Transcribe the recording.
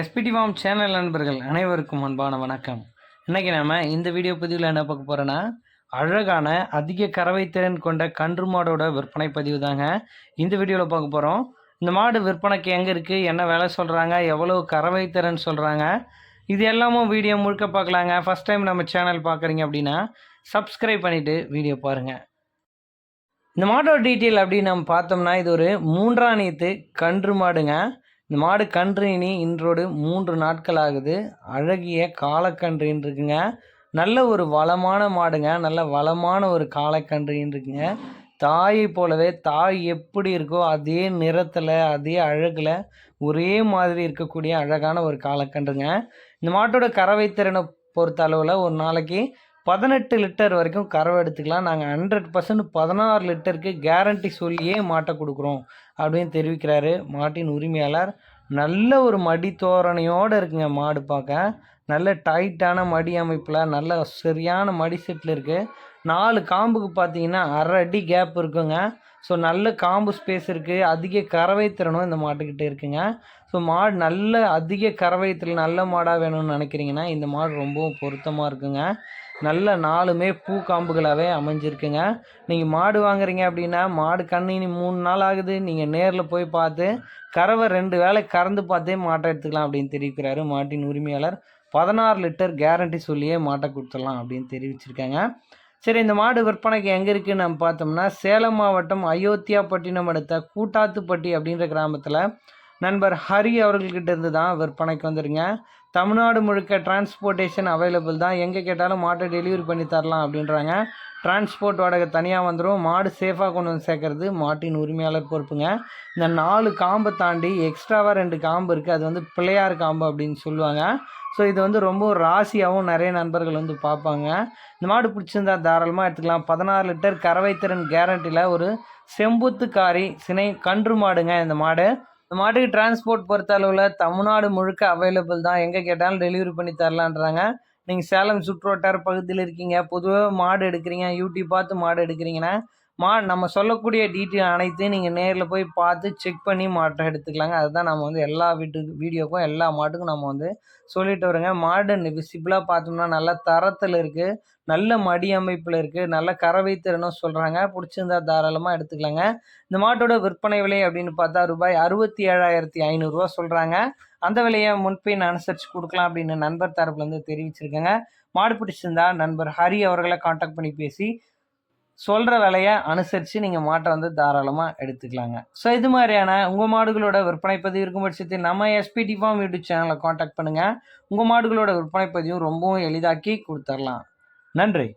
SPD form channel நண்பர்கள் அனைவருக்கும் அன்பான வணக்கம். இன்றைக்கி நாம் இந்த வீடியோ பதிவில் என்ன பார்க்க போகிறோன்னா அழகான அதிக கறவை திறன் கொண்ட கன்று மாடோட விற்பனை பதிவு தாங்க. இந்த வீடியோவில் பார்க்க போகிறோம் இந்த மாடு விற்பனைக்கு எங்கே இருக்குது என்ன வேலை சொல்கிறாங்க எவ்வளோ கறவை திறன் சொல்கிறாங்க இது எல்லாமும் வீடியோ முழுக்க பார்க்கலாங்க. ஃபஸ்ட் டைம் நம்ம சேனல் பார்க்குறீங்க அப்படின்னா சப்ஸ்கிரைப் பண்ணிவிட்டு வீடியோ பாருங்கள் இந்த மாடோட டீட்டெயில் அப்படின்னு நம்ம பார்த்தோம்னா இது ஒரு மூன்றாம் நீத்து கன்று மாடுங்க. இந்த மாடு கன்று இன்றோடு மூன்று நாட்கள் ஆகுது அழகிய காலக்கன்றுன்னு இருக்குங்க நல்ல ஒரு வளமான மாடுங்க. நல்ல வளமான ஒரு காலக்கன்றுன்னு இருக்குங்க தாயை போலவே தாய் எப்படி இருக்கோ அதே நிறத்தில் அதே அழகில் ஒரே மாதிரி இருக்கக்கூடிய அழகான ஒரு காலக்கன்றுங்க. இந்த மாட்டோட கறவை திறனை பொறுத்த அளவில் ஒரு நாளைக்கு பதினெட்டு லிட்டர் வரைக்கும் கறவை எடுத்துக்கலாம். நாங்கள் ஹண்ட்ரட் பர்சன்ட் பதினாறு லிட்டருக்கு கேரண்டி சொல்லியே மாட்டை கொடுக்குறோம் அப்படின்னு தெரிவிக்கிறாரு மாட்டின் உரிமையாளர். நல்ல ஒரு மடி தோரணையோடு இருக்குங்க மாடு பார்க்க. நல்ல டைட்டான மடி அமைப்பில் நல்ல சரியான மடி செட்டில் இருக்குது நாலு காம்புக்கு பார்த்தீங்கன்னா அரை அடி கேப் இருக்குங்க. ஸோ நல்ல காம்பு ஸ்பேஸ் இருக்குது அதிக கறவை திறனும் இந்த மாட்டுக்கிட்ட இருக்குங்க. ஸோ மாடு நல்ல அதிக கறவைத்தில் நல்ல மாடாக வேணும்னு நினைக்கிறீங்கன்னா இந்த மாடு ரொம்பவும் பொருத்தமாக இருக்குங்க. நல்ல நாலுமே பூ காம்புகளாகவே அமைஞ்சிருக்குங்க. நீங்கள் மாடு வாங்குறீங்க அப்படின்னா மாடு கண்ணினி மூணு நாள் ஆகுது. நீங்கள் நேரில் போய் பார்த்து கறவை ரெண்டு வேளை கறந்து பார்த்தே மாட்டை எடுத்துக்கலாம் அப்படின்னு தெரிவிக்கிறாரு மாட்டின் உரிமையாளர். பதினாறு லிட்டர் கேரண்டி சொல்லியே மாட்டை கொடுத்துடலாம் அப்படின்னு தெரிவிச்சிருக்காங்க. சரி இந்த மாடு விற்பனைக்கு எங்கே இருக்குன்னு நம்ம பார்த்தோம்னா சேலம் மாவட்டம் அயோத்தியாப்பட்டினம் அடுத்த கூட்டாத்துப்பட்டி அப்படின்ற கிராமத்தில் நண்பர் ஹரி அவர்கள்கிட்ட இருந்து தான் விற்பனைக்கு வந்துருங்க. தமிழ்நாடு முழுக்க டிரான்ஸ்போர்ட்டேஷன் அவைலபிள் தான். எங்கே கேட்டாலும் மாட்டை டெலிவரி பண்ணி தரலாம் அப்படின்றாங்க. டிரான்ஸ்போர்ட் வாடகை தனியாக வந்துடும் மாடு சேஃபாக கொண்டு வந்து சேர்க்கறது மாட்டின் உரிமையாளர் பொறுப்புங்க. இந்த நாலு காம்பை தாண்டி எக்ஸ்ட்ராவாக ரெண்டு காம்பு இருக்குது அது வந்து பிள்ளையார் காம்பு அப்படின்னு சொல்லுவாங்க. ஸோ இது வந்து ரொம்ப ராசியாகவும் நிறைய நண்பர்கள் வந்து பார்ப்பாங்க. இந்த மாடு பிடிச்சிருந்தா தாராளமாக எடுத்துக்கலாம். பதினாறு லிட்டர் கறவை திறன் கேரண்டியில் ஒரு செம்புத்துக்காரி சினை கன்று மாடுங்க இந்த மாடு. இந்த மாட்டுக்கு டிரான்ஸ்போர்ட் பொறுத்த அளவில் தமிழ்நாடு முழுக்க அவைலபிள் தான். எங்கே கேட்டாலும் டெலிவரி பண்ணி தரலான்றாங்க. நீங்கள் சேலம் சுற்றுவட்டார பகுதியில் இருக்கீங்க பொதுவாக மாடு எடுக்கிறீங்க யூடியூப் பார்த்து மாடு எடுக்கிறீங்கன்னா மா நம்ம சொல்லக்கூடிய டீட்டெயில் அனைத்தையும் நீங்கள் நேரில் போய் பார்த்து செக் பண்ணி மாட்டை எடுத்துக்கலாங்க. அதுதான் நம்ம வந்து எல்லா வீட்டுக்கு வீடியோக்கும் எல்லா மாட்டுக்கும் நம்ம வந்து சொல்லிட்டு வரோங்க. மாடு விசிபிளாக பார்த்தோம்னா நல்ல தரத்தில் இருக்குது நல்ல மடி அமைப்பில் இருக்குது நல்ல கறவை திறனும் சொல்கிறாங்க பிடிச்சிருந்தா தாராளமாக எடுத்துக்கலாங்க. இந்த மாட்டோட விற்பனை விலை அப்படின்னு பார்த்தா ரூபாய் அறுபத்தி ஏழாயிரத்தி ஐநூறுரூவா சொல்கிறாங்க அந்த விலையை முன்பின் அனுசரித்து கொடுக்கலாம் அப்படின்னு நண்பர் தரப்புலேருந்து தெரிவிச்சிருக்கேங்க. மாடு பிடிச்சிருந்தா நண்பர் ஹரி அவர்களை காண்டாக்ட் பண்ணி பேசி சொல்கிற விலையை அனுசரித்து நீங்கள் மாட்டை வந்து தாராளமாக எடுத்துக்கலாங்க. ஸோ இது மாதிரியான உங்கள் மாடுகளோட விற்பனை பதிவு இருக்கும் பட்சத்தில் நம்ம எஸ்பிடி ஃபார்ம் யூடியூப் சேனலை காண்டாக்ட் பண்ணுங்கள் உங்கள் மாடுகளோட விற்பனை பதிவும் ரொம்பவும் எளிதாக்கி கொடுத்துர்லாம். நன்றி.